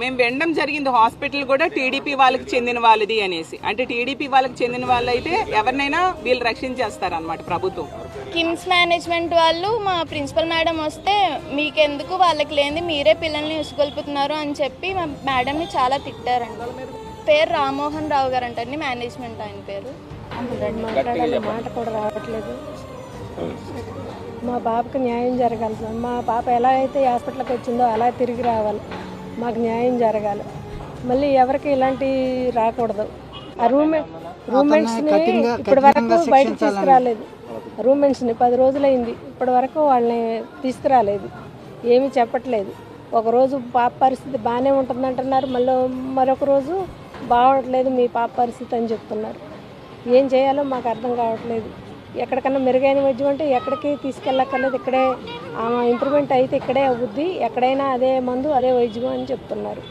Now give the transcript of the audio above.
మేము వినడం జరిగింది హాస్పిటల్ కూడా టీడీపీ వాళ్ళకి చెందిన వాళ్ళది అనేసి. అంటే టీడీపీ వాళ్ళకి చెందిన వాళ్ళు అయితే ఎవరినైనా వీళ్ళు రక్షించేస్తారు అనమాట ప్రభుత్వం. కిమ్స్ మేనేజ్మెంట్ వాళ్ళు మా ప్రిన్సిపల్ మేడం వస్తే మీకెందుకు వాళ్ళకి లేనిది మీరే పిల్లల్ని ఉసుగొల్పుతున్నారు అని చెప్పి మా మేడంని చాలా తిట్టారండి. పేరు రామ్మోహన్ రావు గారు అంటండి మేనేజ్మెంట్ ఆయన పేరు. మాట్లాడాలి మాట కూడా రావట్లేదు. మా పాపకు న్యాయం జరగాలి సార్. మా పాప ఎలా అయితే హాస్పిటల్కి వచ్చిందో అలా తిరిగి రావాలి. మాకు న్యాయం జరగాలి. మళ్ళీ ఎవరికి ఇలాంటి రాకూడదు. ఆ రూమ్ రూమ్మేట్స్ని ఇప్పటి వరకు బయటకు తీసుకురాలేదు. రూమ్మేట్స్ని పది రోజులైంది. ఇప్పటి వరకు వాళ్ళని తీసుకురాలేదు. ఏమీ చెప్పట్లేదు. ఒకరోజు పాప పరిస్థితి బాగానే ఉంటుంది అంటున్నారు మళ్ళీ మరొక రోజు బాగోట్లేదు మీ పాప పరిస్థితి అని చెప్తున్నారు. ఏం చేయాలో మాకు అర్థం కావట్లేదు. ఎక్కడికన్నా మెరుగైన వైద్యం అంటే ఎక్కడికి తీసుకెళ్ళక్కర్లేదు. ఇక్కడే ఇంప్రూవ్మెంట్ అయితే ఇక్కడే అవుద్ది. ఎక్కడైనా అదే మందు అదే వైద్యం అని చెప్తున్నారు.